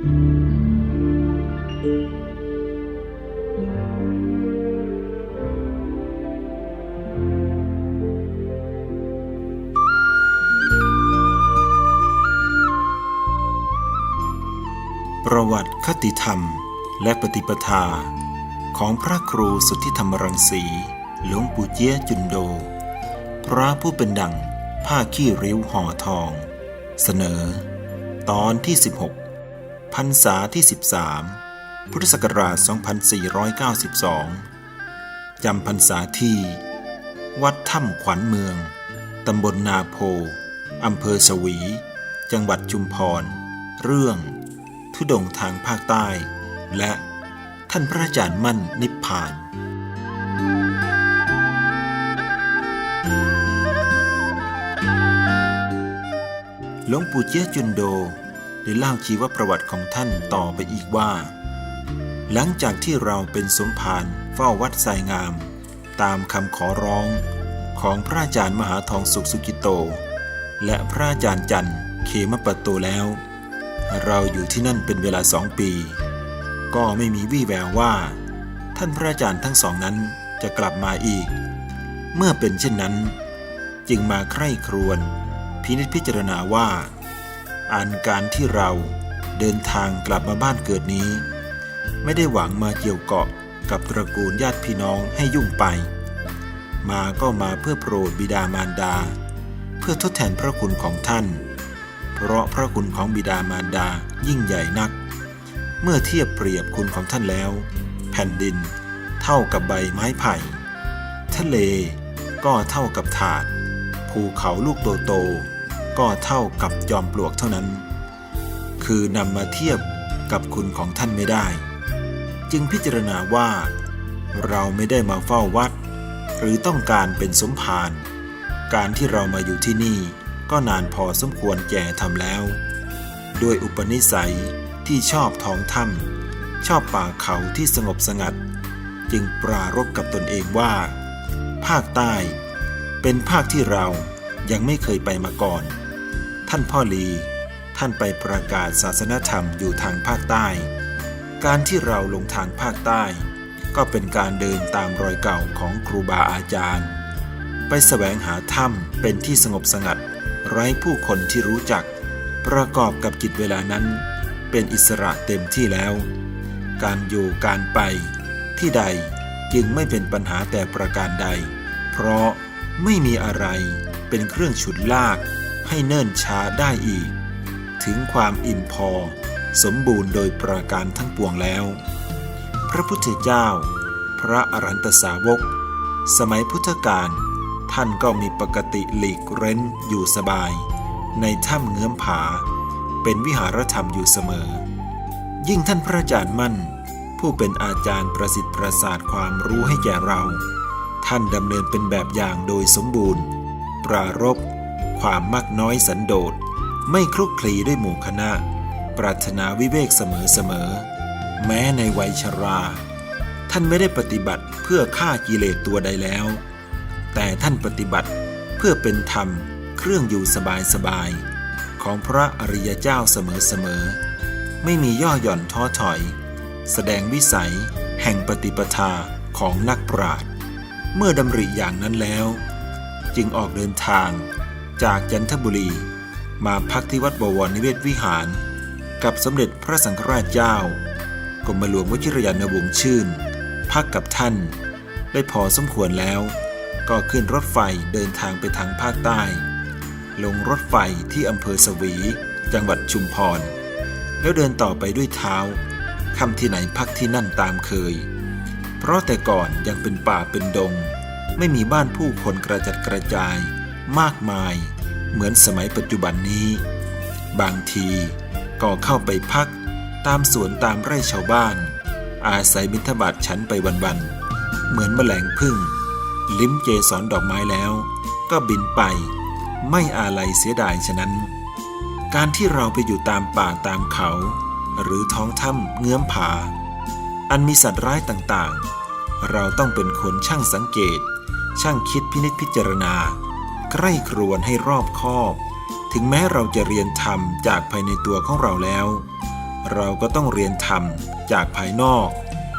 ประวัติคติธรรมและปฏิปทา ของพระครูสุทธิธรรมรังสีหลวงปู่เจี้ยจุนโด พระผู้เป็นดังผ้าขี้ริ้วห่อทอง เสนอ ตอนที่ 16 พรรษาที่ 13 พุทธศักราช 2492 จำพรรษาที่ วัดถ้ำขวัญเมือง ตำบลนาโพ อำเภอสวี จังหวัดชุมพร เรื่อง ทุดงทางภาคใต้ และท่านพระอาจารย์มั่นนิพพานหลวงปู่เจี้ยจุนโด ได้เล่าชีวประวัติของท่านต่อไปอีกว่า หลังจากที่เราเป็นสมภารเฝ้าวัดไซงาม ตามคำขอร้องของพระอาจารย์มหาทองสุขสุกิโต และพระอาจารย์จันทร์เขมปัตโตแล้ว เราอยู่ที่นั่นเป็นเวลาสองปี ก็ไม่มีวี่แววว่า ท่านพระอาจารย์ทั้งสองนั้นจะกลับมาอีก เมื่อเป็นเช่นนั้น จึงมาใคร่ครวญพินิจพิจารณาว่า อันการที่เราเดินทางกลับมาบ้านเกิดนี้ ไม่ได้หวังมาเกี่ยวเกาะกับตระกูลญาติพี่น้องให้ยุ่งไป มาก็มาเพื่อโปรดบิดามารดา เพื่อทดแทนพระคุณของท่าน เพราะพระคุณของบิดามารดายิ่งใหญ่นัก เมื่อเทียบเปรียบคุณของท่านแล้ว แผ่นดินเท่ากับใบไม้ไผ่ ทะเลก็เท่ากับถาด ภูเขาลูกโตๆ ก็เท่ากับจอมปลวกเท่านั้น คือนำมาเทียบกับคุณของท่านไม่ได้ จึงพิจารณาว่า เราไม่ได้มาเฝ้าวัด หรือต้องการเป็นสมภารการที่เรามาอยู่ที่นี่ก็นานพอสมควรแก่ทำแล้ว ด้วยอุปนิสัยที่ชอบท้องถ้ำชอบป่าเขาที่สงบสงัด จึงปรารบกับตนเองว่า ภาคใต้ เป็นภาคที่เรายังไม่เคยไปมาก่อน ท่านพ่อลี ท่านไปประกาศศาสนธรรมอยู่ทางภาคใต้ การที่เราลงทางภาคใต้ ก็เป็นการเดินตามรอยเก่าของครูบาอาจารย์ ไปแสวงหาถ้ำเป็นที่สงบสงัด ไร้ผู้คนที่รู้จัก ประกอบกับจิตเวลานั้น เป็นอิสระเต็มที่แล้ว การอยู่การไป ที่ใดจึงไม่เป็นปัญหาแต่ประการใด เพราะไม่มีอะไรเป็นเครื่องฉุดลาก ให้เนิ่นช้าได้อีก ถึงความอิ่มพอ สมบูรณ์โดยประการทั้งปวงแล้ว พระพุทธเจ้า พระอรันตสาวก สมัยพุทธกาลท่านก็มีปกติหลีกเร้นอยู่สบาย ในถ้ำเงื้อมผา เป็นวิหารธรรมอยู่เสมอ ยิ่งท่านพระอาจารย์มั่น ผู้เป็นอาจารย์ประสิทธิ์ประสาทความรู้ให้แก่เรา ท่านดำเนินเป็นแบบอย่างโดยสมบูรณ์ ปรารบ ความมากน้อยสันโดษ ไม่คลุกคลีด้วยหมู่คณะ ปรารถนาวิเวกเสมอๆแม้ในวัยชรา ท่านไม่ได้ปฏิบัติเพื่อฆ่ากิเลสตัวใดแล้ว แต่ท่านปฏิบัติเพื่อเป็นธรรมเครื่องอยู่สบายๆของพระอริยเจ้าเสมอๆไม่มีย่อหย่อนท้อถอย แสดงวิสัยแห่งปฏิปทาของนักปราชญ์เมื่อดำริอย่างนั้นแล้ว จึงออกเดินทาง จากจันทบุรี มาพักที่วัดบวรนิเวศวิหาร กับสมเด็จพระสังฆราชเจ้ากรมหลวงวชิรยานวงศ์ชื่น พักกับท่าน ได้พอสมควรแล้ว ก็ขึ้นรถไฟเดินทางไปทางภาคใต้ ลงรถไฟที่อำเภอสวี จังหวัดชุมพร แล้วเดินต่อไปด้วยเท้าคำที่ไหนพักที่นั่นตามเคย เพราะแต่ก่อนยังเป็นป่าเป็นดง ไม่มีบ้านผู้คนกระจัดกระจาย มากมาย เหมือนสมัยปัจจุบันนี้ บางทีก็เข้าไปพักตามสวนตามไร่ชาวบ้าน อาศัยบิณฑบาตฉันไปวันๆ เหมือนแมลงพึ่ง ลิ้มเจสรดอกไม้แล้ว ก็บินไปไม่อาลัยเสียดายฉะนั้น การที่เราไปอยู่ตามป่าตามเขา หรือท้องถ้ำเงื้อมผา อันมีสัตว์ร้ายต่างๆ เราต้องเป็นคนช่างสังเกต ช่างคิดพินิจพิจารณา ใกล้ครวนให้รอบคอบ ถึงแม้เราจะเรียนธรรมจากภายในตัวของเราแล้ว เราก็ต้องเรียนธรรมจากภายนอก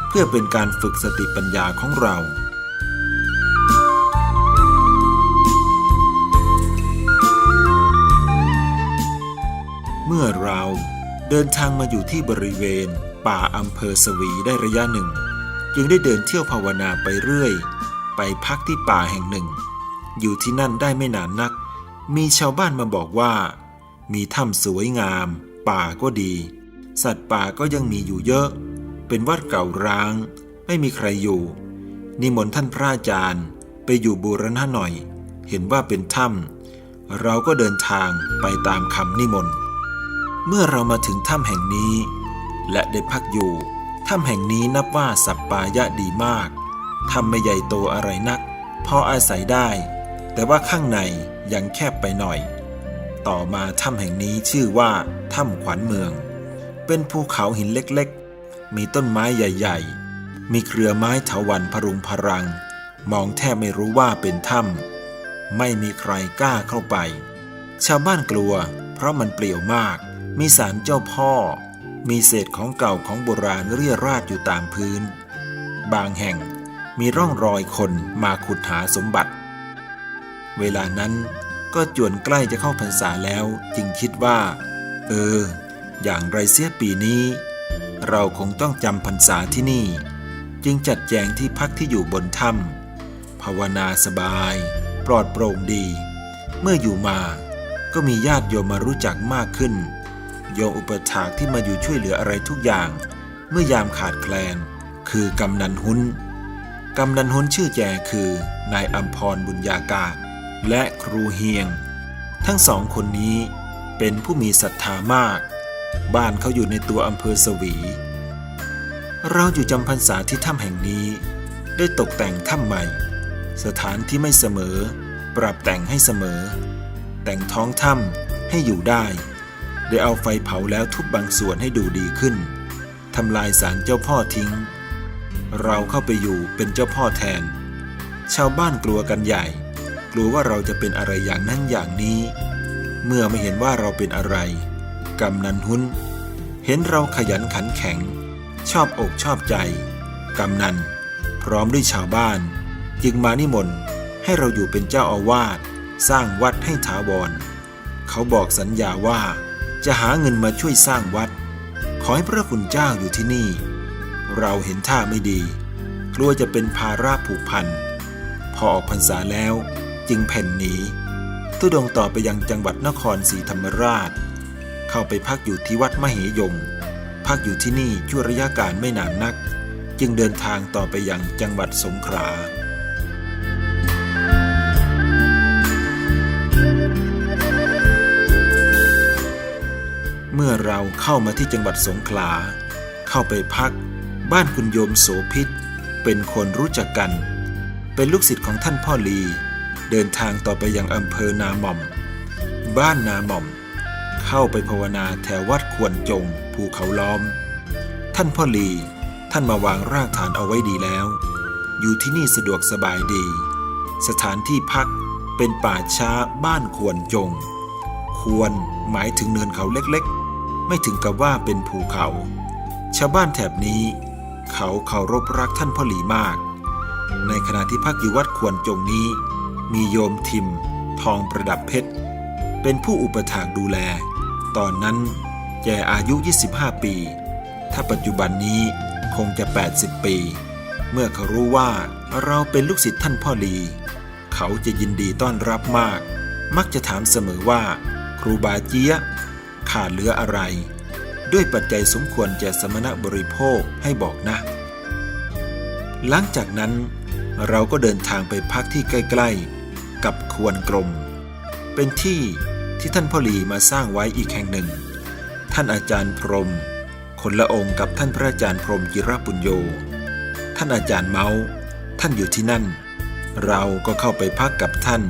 เพื่อเป็นการฝึกสติปัญญาของเราเมื่อเราเดินทางมาอยู่ที่บริเวณ ป่าอำเภอสวีได้ระยะหนึ่ง จึงได้เดินเที่ยวภาวนาไปเรื่อย ไปพักที่ป่าแห่งหนึ่ง อยู่ที่นั่นได้ไม่นานนัก มีชาวบ้านมาบอกว่า มีถ้ำสวยงาม ป่าก็ดี สัตว์ป่าก็ยังมีอยู่เยอะ เป็นวัดเก่าร้าง ไม่มีใครอยู่ นิมนต์ท่านพระอาจารย์ไปอยู่บูรณะหน่อย เห็นว่าเป็นถ้ำเราก็เดินทางไปตามคำนิมนต์ เมื่อเรามาถึงถ้ำแห่งนี้ และได้พักอยู่ถ้ำแห่งนี้นับว่าสัปปายะดีมาก ถ้ำไม่ใหญ่โตอะไรนัก พออาศัยได้ แต่ว่าข้างในยังแคบไปหน่อย ต่อมาถ้ำแห่งนี้ชื่อว่าถ้ำขวัญเมือง เป็นภูเขาหินเล็กๆ มีต้นไม้ใหญ่ ๆ มีเครือไม้เถาวันพรุงพรัง มองแทบไม่รู้ว่าเป็นถ้ำไม่มีใครกล้าเข้าไป ชาวบ้านกลัว เพราะมันเปลี่ยวมาก มีสารเจ้าพ่อ มีเศษของเก่าของโบราณเรี่ยราดอยู่ตามพื้น บางแห่งมีร่องรอยคนมาขุดหาสมบัติ เวลานั้นก็จวนใกล้จะเข้าพรรษาแล้วจึงคิดว่า เออ อย่างไรเสียปีนี้ เราคงต้องจำพรรษาที่นี่ จึงจัดแจงที่พักที่อยู่บนถ้ำภาวนาสบาย ปลอดโปร่งดี เมื่ออยู่มาก็มีญาติโยมมารู้จักมากขึ้น โยมอุปถากที่มาอยู่ช่วยเหลืออะไรทุกอย่าง เมื่อยามขาดแคลน คือกำนันหุนกำนันหุนชื่อแจคือนายอัมพรบุญญากาศ และครูเฮียง ทั้งสองคนนี้เป็นผู้มีศรัทธามาก บ้านเขาอยู่ในตัวอำเภอสวี เราอยู่จำพรรษาที่ถ้ำแห่งนี้ ได้ตกแต่งถ้ำใหม่ สถานที่ไม่เสมอ ปรับแต่งให้เสมอ แต่งท้องถ้ำให้อยู่ได้ ได้เอาไฟเผาแล้วทุบบางส่วนให้ดูดีขึ้นทำลายสารเจ้าพ่อทิ้ง เราเข้าไปอยู่เป็นเจ้าพ่อแทน ชาวบ้านกลัวกันใหญ่ กลัวว่าเราจะเป็นอะไรอย่างนั้นอย่างนี้ เมื่อไม่เห็นว่าเราเป็นอะไร กำนันหุนเห็นเราขยันขันแข็ง ชอบอกชอบใจ กำนัน พร้อมด้วยชาวบ้าน จึงมานิมนต์ให้เราอยู่เป็นเจ้าอาวาสสร้างวัดให้ถาวร เขาบอกสัญญาว่า จะหาเงินมาช่วยสร้างวัด ขอให้พระคุณเจ้าอยู่ที่นี่ เราเห็นท่าไม่ดี กลัวจะเป็นภาระผูกพันพอออกพรรษาแล้ว จึงแผ่นนี้ทุดงต่อไปยังจังหวัดนครศรีธรรมราช เข้าไปพักอยู่ที่วัดมเหยงพักอยู่ที่นี่ชั่วระยะการไม่นานนัก จึงเดินทางต่อไปยังจังหวัดสงขลาเมื่อเราเข้ามาที่จังหวัดสงขลา เข้าไปพัก บ้านคุณโยมโสพิษ เป็นคนรู้จักกัน เป็นลูกศิษย์ของท่านพ่อลี เดินทางต่อไปยังอำเภอนาหม่อม บ้านนาหม่อม เข้าไปภาวนาแถววัดควรจง ภูเขาล้อม ท่านพ่อลีท่านมาวางรากฐานเอาไว้ดีแล้ว อยู่ที่นี่สะดวกสบายดี สถานที่พักเป็นป่าช้าบ้านควรจง ควรหมายถึงเนินเขาเล็กๆ ไม่ถึงกับว่าเป็นภูเขา ชาวบ้านแถบนี้ เขาเคารพรักท่านพ่อหลีมาก ในขณะที่พักอยู่วัดควรจงนี้ มีโยมทิม ทองประดับเพชร เป็นผู้อุปถากดูแล ตอนนั้นแกอายุ 25 ปี ถ้าปัจจุบันนี้คงจะ 80 ปี เมื่อเขารู้ว่าเราเป็นลูกศิษย์ท่านพ่อลี เขาจะยินดีต้อนรับมาก มักจะถามเสมอว่า ครูบาเจียขาดเหลืออะไร ด้วยปัจจัยสมควรจะสมณบริโภคให้บอกนะ หลังจากนั้นเราก็เดินทางไปพักที่ใกล้ ๆ กับควรกรมเป็นที่ที่ท่านพ่อหลีมาสร้างไว้อีกแห่งหนึ่ง ท่านอาจารย์พรหมคนละองค์กับท่านพระอาจารย์พรหมจิรปุญโย ท่านอาจารย์เมาส์ท่านอยู่ที่นั่น เราก็เข้าไปพักกับท่าน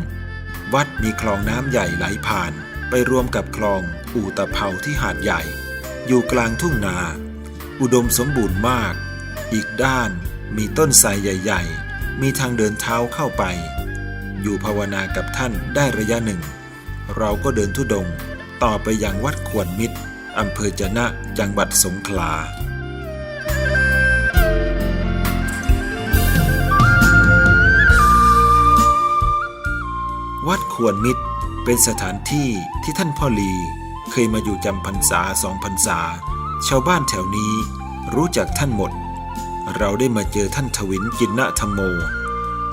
วัดมีคลองน้ำใหญ่ไหลผ่าน ไปรวมกับคลองอูตะเภาที่หาดใหญ่ อยู่กลางทุ่งนา อุดมสมบูรณ์มาก อีกด้านมีต้นไทรใหญ่ ๆ มีทางเดินเท้าเข้าไป อยู่ภาวนากับท่านได้ระยะหนึ่ง เราก็เดินทุดง ต่อไปยังวัดขวนมิตรอำเภอจะนะจังหวัดสงขลาวัดควรมิตรเป็นสถานที่ที่ท่านพ่อลีเคยมาอยู่จำพรรษาสองพรรษา ชาวบ้านแถวนี้รู้จักท่านหมด เราได้มาเจอท่านทวินกินนะธรรมโม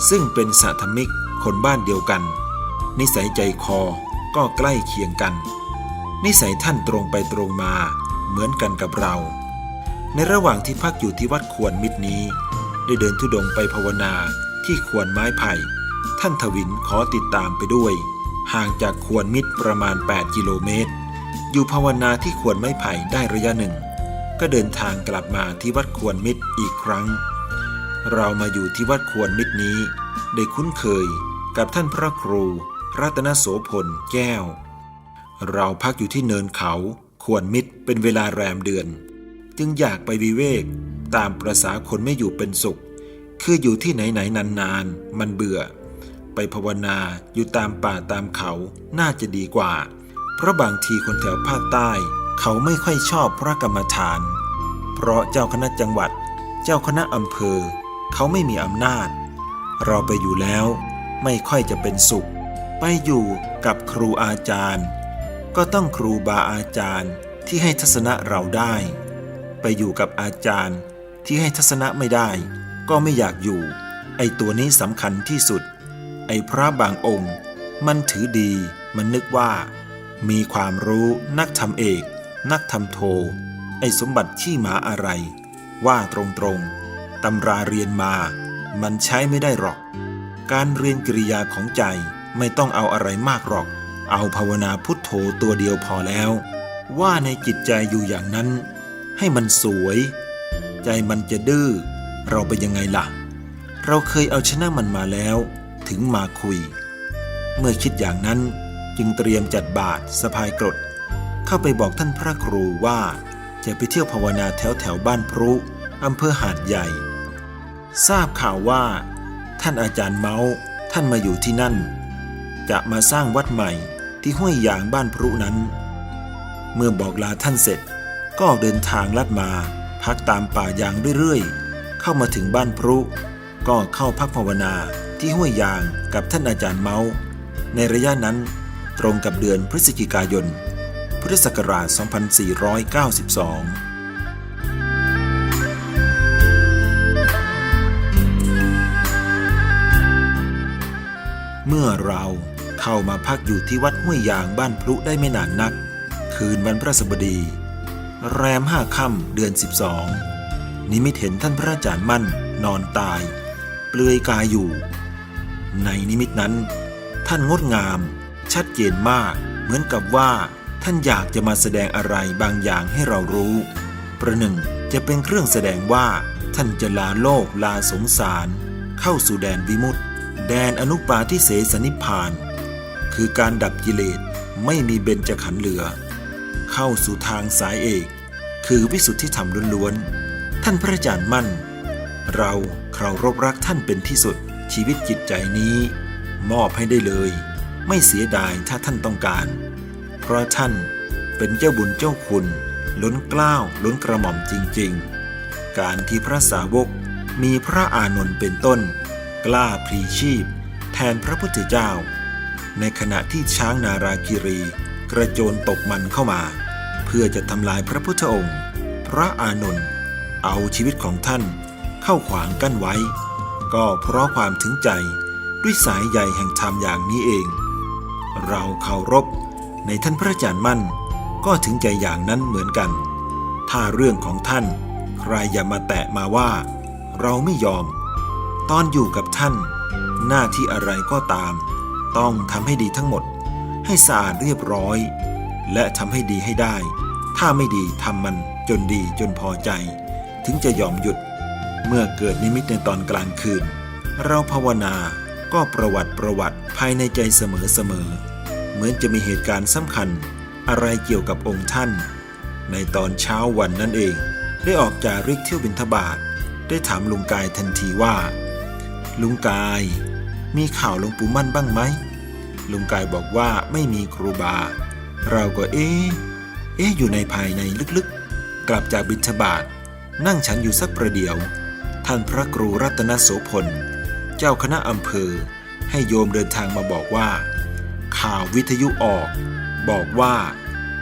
ซึ่งเป็นสัธมิก คนบ้านเดียวกัน นิสัยใจคอก็ใกล้เคียงกัน นิสัยท่านตรงไปตรงมาเหมือนกันกับเรา ในระหว่างที่พักอยู่ที่วัดควรมิตรนี้ ได้เดินทุดงไปภาวนาที่ควรไม้ไผ่ ท่านทวินขอติดตามไปด้วย ห่างจากควรมิตรประมาณ 8 กิโลเมตร อยู่ภาวนาที่ควรไม้ไผ่ได้ระยะหนึ่ง ก็เดินทางกลับมาที่วัดควรมิตรอีกครั้ง เรามาอยู่ที่วัดควรมิตรนี้ ได้คุ้นเคย กับท่านพระครู รัตนโสพลแก้ว เราพักอยู่ที่เนินเขาควรมิตรเป็นเวลาแรมเดือน จึงอยากไปวิเวกตามประษาคนไม่อยู่เป็นสุข คืออยู่ที่ไหนไหนนานๆ มันเบื่อ ไปภาวนาอยู่ตามป่าตามเขาน่าจะดีกว่า เพราะบางทีคนแถวภาคใต้ เขาไม่ค่อยชอบพระกรรมฐาน เพราะเจ้าคณะจังหวัด เจ้าคณะอำเภอ เขาไม่มีอำนาจ เราไปอยู่แล้ว ไม่ค่อยจะเป็นสุข ไปอยู่กับครูอาจารย์ ก็ต้องครูบาอาจารย์ที่ให้ทัศนะเราได้ ไปอยู่กับอาจารย์ที่ให้ทัศนะไม่ได้ ก็ไม่อยากอยู่ ไอตัวนี้สำคัญที่สุด ไอพระบางองค์ มันถือดีมันนึกว่า มีความรู้นักทำเอก นักทำโท ไอสมบัติขี้หมาอะไร ว่าตรงๆตำราเรียนมา มันใช้ไม่ได้หรอก การเรียนกิริยาของใจไม่ต้องเอาอะไรมากหรอก เอาภาวนาพุทโธตัวเดียวพอแล้ว ว่าในจิตใจอยู่อย่างนั้น ให้มันสวย ใจมันจะดื้อ เราเป็นยังไงล่ะ เราเคยเอาชนะมันมาแล้ว ถึงมาคุย เมื่อคิดอย่างนั้นจึงเตรียมจัดบาตรสะพายกรด เข้าไปบอกท่านพระครูว่าจะไปเที่ยวภาวนาแถวแถวบ้านพรุอำเภอหาดใหญ่ ทราบข่าวว่า ท่านอาจารย์เมาส์ท่านมาอยู่ที่นั่น จะมาสร้างวัดใหม่ที่ห้วยยางบ้านพรุนั้น เมื่อบอกลาท่านเสร็จก็เดินทางลัดมา พักตามป่ายางเรื่อยๆ เข้ามาถึงบ้านพรุก็เข้าพักภาวนาที่ห้วยยางกับท่านอาจารย์เมาส์ในระยะนั้นตรงกับเดือนพฤศจิกายน พุทธศักราช 2492 เมื่อเราเข้ามาพักอยู่ที่วัดห้วยยางบ้านพลุได้ไม่นานนัก คืนวันพระสบดี แรมห้าค่ำเดือน 12 นิมิตเห็นท่านพระอาจารย์มั่นนอนตาย เปลือยกายอยู่ ในนิมิตนั้น ท่านงดงาม ชัดเจนมากเหมือนกับว่าท่านอยากจะมาแสดงอะไรบางอย่างให้เรารู้ ประหนึ่งจะเป็นเครื่องแสดงว่าท่านจะลาโลกลาสงสาร เข้าสู่แดนวิมุตติ แดนอนุปาทิเสสนิพาน คือการดับกิเลสไม่มีเบญจขันธ์เหลือ เข้าสู่ทางสายเอก คือวิสุทธิธรรมล้วนๆ ท่านพระอาจารย์มั่น เราเคารพรักท่านเป็นที่สุดชีวิตจิตใจนี้ มอบให้ได้เลย ไม่เสียดายถ้าท่านต้องการ เพราะท่านเป็นเจ้าบุญเจ้าคุณ ล้นเกล้าวล้นกระหม่อมจริงๆ การที่พระสาวกมีพระอานนท์เป็นต้น กล้าพลีชีพ แทนพระพุทธเจ้า ในขณะที่ช้างนาราคิรี กระโจนตกมันเข้ามา เพื่อจะทำลายพระพุทธองค์ พระอานนท์เอาชีวิตของท่านเข้าขวางกั้นไว้ ก็เพราะความถึงใจด้วยสายใยแห่งธรรมอย่างนี้เอง เราเคารพในท่านพระอาจารย์มั่น ก็ถึงใจอย่างนั้นเหมือนกัน ถ้าเรื่องของท่าน ใครอย่ามาแตะมาว่า เราไม่ยอม ตอนอยู่กับท่าน หน้าที่อะไรก็ตาม ต้องทำให้ดีทั้งหมด ให้สะอาดเรียบร้อย และทำให้ดีให้ได้ ถ้าไม่ดีทำมันจนดีจนพอใจ ถึงจะยอมหยุด เมื่อเกิดนิมิตในตอนกลางคืน เราภาวนาก็ประวัติประวัติภายในใจเสมอเสมอ เหมือนจะมีเหตุการณ์สำคัญ อะไรเกี่ยวกับองค์ท่าน ในตอนเช้าวันนั้นเอง ได้ออกจากริกเที่ยวบินทบาทได้ถามลุงกายทันทีว่า ลุงกาย มีข่าวหลวงปู่มั่นบ้างไหมลุงกายบอกว่าไม่มีครูบา เราก็เอ๊ะเอ๊ะอยู่ในภายในลึกๆ กลับจากบิณฑบาตนั่งฉันอยู่สักประเดี๋ยว ท่านพระครูรัตนโสพล เจ้าคณะอำเภอ ให้โยมเดินทางมาบอกว่า ข่าววิทยุออก บอกว่า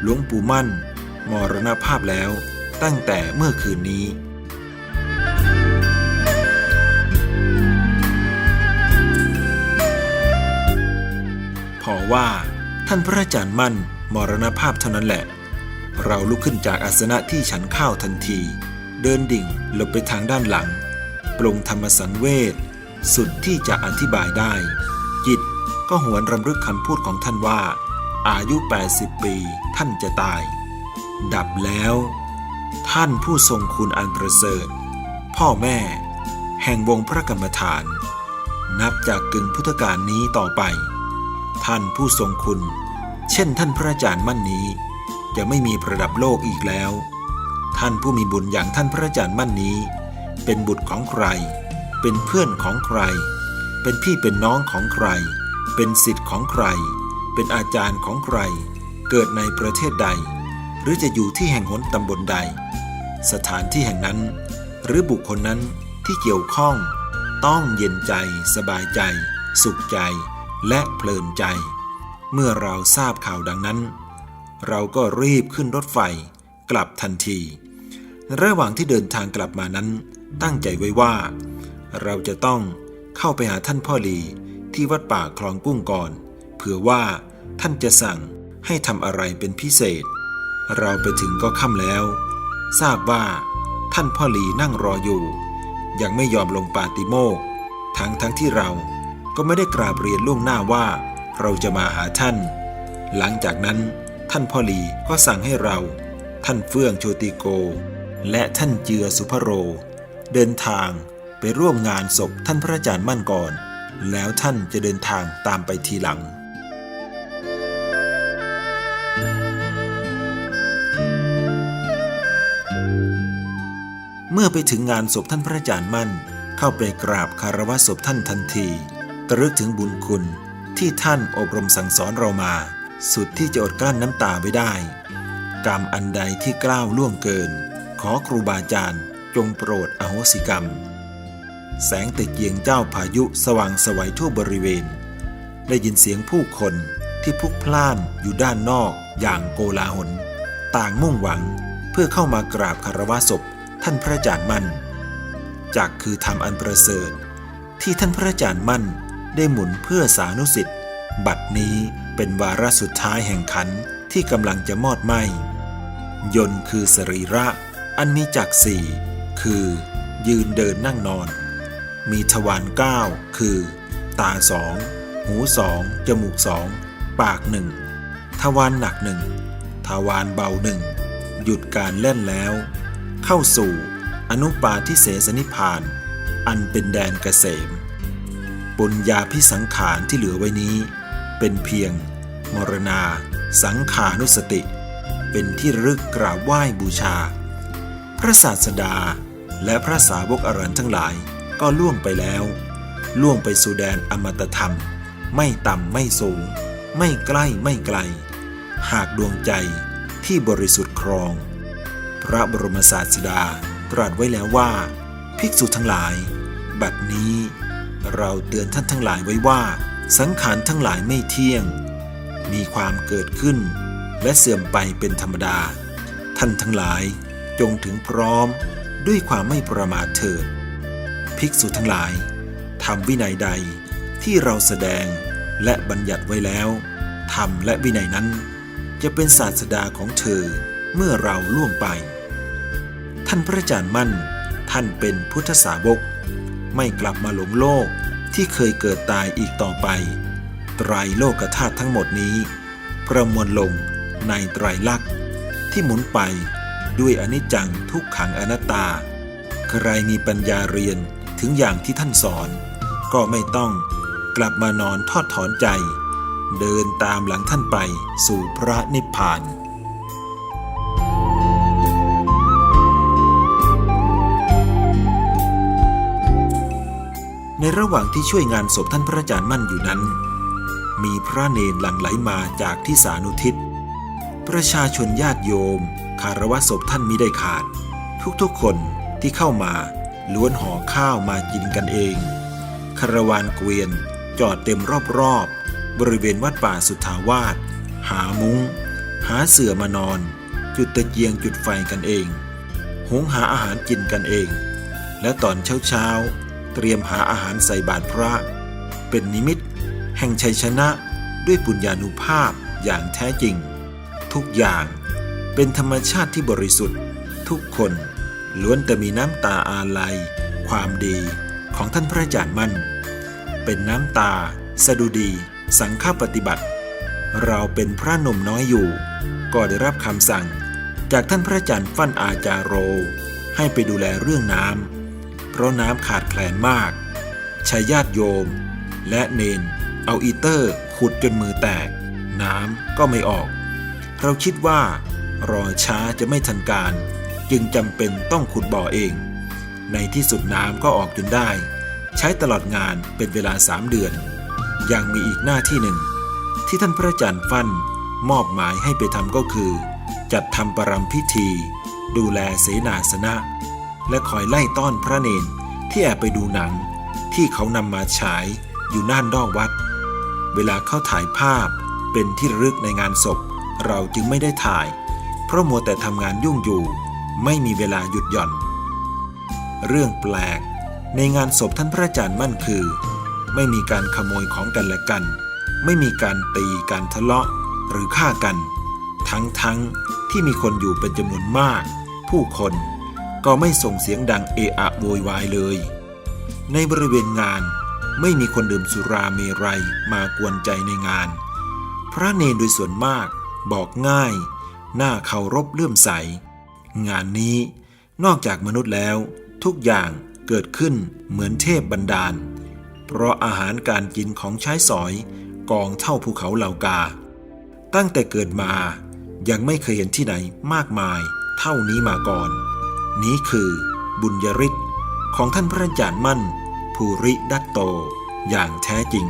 หลวงปู่มั่น มรณภาพแล้วตั้งแต่เมื่อคืนนี้ ว่า ท่านพระอาจารย์มั่นมรณภาพเท่านั้นแหละ เราลุกขึ้นจากอาสนะที่ฉันข้าวทันที เดินดิ่งหลบไปทางด้านหลัง ปรงธรรมสังเวชสุดที่จะอธิบายได้ จิตก็หวนรำลึกคำพูดของท่านว่า อายุ 80 ปีท่านจะตาย ดับแล้ว ท่านผู้ทรงคุณอันประเสริฐ พ่อแม่ แห่งวงพระกรรมฐาน นับจากกึ่งพุทธกาลนี้ต่อไป ท่านผู้ทรงคุณ เช่นท่านพระอาจารย์มั่นนี้ จะไม่มีประดับโลกอีกแล้ว ท่านผู้มีบุญอย่างท่านพระอาจารย์มั่นนี้ เป็นบุตรของใคร เป็นเพื่อนของใคร เป็นพี่เป็นน้องของใคร เป็นสิทธิ์ของใคร เป็นอาจารย์ของใคร เกิดในประเทศใด หรือจะอยู่ที่แห่งหนตำบลใด สถานที่แห่งนั้น หรือบุคคลนั้นที่เกี่ยวข้อง ต้องเย็นใจ สบายใจ สุขใจ และเพลินใจ เมื่อเราทราบข่าวดังนั้น เราก็รีบขึ้นรถไฟกลับทันที ระหว่างที่เดินทางกลับมานั้น ตั้งใจไว้ว่า เราจะต้องเข้าไปหาท่านพ่อลีที่วัดป่าคลองกุ้งก่อนเผื่อว่าท่านจะสั่งให้ทำอะไรเป็นพิเศษ เราไปถึงก็ค่ำแล้ว ทราบว่า ท่านพ่อลีนั่งรออยู่ ยังไม่ยอมลงปาติโมกข์ทั้งทั้งที่เรา ก็ไม่ได้กราบเรียนล่วงหน้าว่า เราจะมาหาท่าน หลังจากนั้นท่านพ่อหลีก็สั่งให้เรา ท่านเฟื่องโชติโก และท่านเจือสุภโร เดินทางไปร่วมงานศพท่านพระอาจารย์มั่นก่อน แล้วท่านจะเดินทางตามไปทีหลัง เมื่อไปถึงงานศพท่านพระอาจารย์มั่น เข้าไปกราบคารวะศพท่านทันที ตรึกถึงบุญคุณที่ท่านอบรมสั่งสอนเรามา สุดที่จะอดกลั้นน้ำตาไว้ได้ กรรมอันใดที่กล้าวล่วงเกิน ขอครูบาอาจารย์จงโปรดอโหสิกรรม แสงตะเกียงเจ้าพายุสว่างสวัยทั่วบริเวณ ได้ยินเสียงผู้คนที่พุกพล่านอยู่ด้านนอกอย่างโกลาหล ต่างมุ่งหวังเพื่อเข้ามากราบคารวะศพท่านพระอาจารย์มั่นจากคือธรรมอันประเสริฐ ที่ท่านพระอาจารย์มั่น ได้หมุนเพื่อสานุสิทธิ์บัดนี้เป็นวาระสุดท้ายแห่งขันที่กำลังจะมอดไหมยนคือสรีระอันมีจักรสี่คือ ยืนเดินนั่งนอน มีทวารเก้าคือ ตาสองหูสองจมูกสองปากหนึ่งทวารหนักหนึ่งทวารเบาหนึ่งหยุดการเล่นแล้ว เข้าสู่อนุปาทิเสสนิพาน อันเป็นแดนเกษม ปุญญาพิสังขารที่เหลือไว้นี้ เป็นเพียง มรณา สังขานุสติ เป็นที่รึกกราบไหว้บูชา พระศาสดาและพระสาวกอรันทั้งหลายก็ล่วงไปแล้ว ล่วงไปสู่แดนอมตะธรรม ไม่ต่ำไม่สูง ไม่ใกล้ไม่ไกล หากดวงใจที่บริสุทธิ์ครอง พระบรมศาสดาตรัสไว้แล้วว่า ภิกษุทั้งหลาย บัดนี้ เราเตือนท่านทั้งหลายไว้ว่า สังขารทั้งหลายไม่เที่ยง มีความเกิดขึ้น และเสื่อมไปเป็นธรรมดา ท่านทั้งหลายจงถึงพร้อมด้วยความไม่ประมาทเถิด ภิกษุทั้งหลายทำวินัยใดที่เราแสดงและบัญญัติไว้แล้วธรรมและวินัยนั้น จะเป็นศาสดาของเธอเมื่อเราล่วงไป ท่านพระอาจารย์มั่น ท่านเป็นพุทธสาวก ไม่กลับมาหลงโลกที่เคยเกิดตายอีกต่อไป ไตรโลกธาตุทั้งหมดนี้ ประมวลลงในไตรลักษณ์ที่หมุนไปด้วยอนิจจังทุกขังอนัตตา ใครมีปัญญาเรียนถึงอย่างที่ท่านสอน ก็ไม่ต้องกลับมานอนทอดถอนใจ เดินตามหลังท่านไปสู่พระนิพพาน ในระหว่างที่ช่วยงานศพท่านพระอาจารย์มั่นอยู่นั้น มีพระเนรหลั่งไหลมาจากที่สานุทิศ ประชาชนญาติโยม คารวะศพท่านมิได้ขาด ทุกๆคนที่เข้ามาล้วนห่อข้าวมากินกันเอง คารวานเกวียนจอดเต็มรอบๆ บริเวณวัดป่าสุทธาวาส หามุง้ง หาเสื่อมานอน จุดตะเกียงจุดไฟกันเอง หุงหาอาหารกินกันเอง และตอนเช้าๆ เตรียมหาอาหารใส่บาตรพระ เป็นนิมิต แห่งชัยชนะด้วยปุญญานุภาพอย่างแท้จริง ทุกอย่างเป็นธรรมชาติที่บริสุทธิ์ ทุกคนล้วนแต่มีน้ำตาอาลัย ความดีของท่านพระอาจารย์มั่น เป็นน้ำตา สดุดี สังฆปฏิบัติ เราเป็นพระหนุ่มน้อยอยู่ ก็ได้รับคำสั่ง จากท่านพระอาจารย์ฟั่นอาจารโร ให้ไปดูแลเรื่องน้ำ เพราะน้ำขาดแคลนมากชายญาติโยม และเนน เอาอีเตอร์ขุดจนมือแตก น้ำก็ไม่ออก เราคิดว่ารอช้าจะไม่ทันการ จึงจำเป็นต้องขุดบ่อเอง ในที่สุดน้ำก็ออกจนได้ ใช้ตลอดงานเป็นเวลาสามเดือน ยังมีอีกหน้าที่หนึ่ง ที่ท่านพระอาจารย์ฟั่นมอบหมายให้ไปทำก็คือ จัดทำประรำพิธี ดูแลเสนาสนะ และคอยไล่ต้อนพระเนนที่แอบไปดูหนัง ที่เขานำมาฉายอยู่น่านนอกวัด เวลาเข้าถ่ายภาพเป็นที่ระลึกในงานศพ เราจึงไม่ได้ถ่าย เพราะมัวแต่ทำงานยุ่งอยู่ ไม่มีเวลาหยุดหย่อน เรื่องแปลกในงานศพท่านพระอาจารย์มั่นคือ ไม่มีการขโมยของกันและกัน ไม่มีการตีการทะเลาะหรือฆ่ากัน ทั้งทั้งที่มีคนอยู่เป็นจำนวนมาก ผู้คน ก็ไม่ส่งเสียงดังเอะอะโวยวายเลย ในบริเวณงานไม่มีคนดื่มสุราเมรัยมากวนใจในงาน พระเนรโดยส่วนมากบอกง่าย หน้าเคารพเลื่อมใส งานนี้นอกจากมนุษย์แล้ว ทุกอย่างเกิดขึ้นเหมือนเทพบันดาล เพราะอาหารการกินของใช้สอยกองเท่าภูเขาเหล่ากา ตั้งแต่เกิดมายังไม่เคยเห็นที่ไหนมากมายเท่านี้มาก่อน นี้คือบุญยริศของท่านพระอาจารย์มั่น ภูริดัตโต อย่างแท้จริง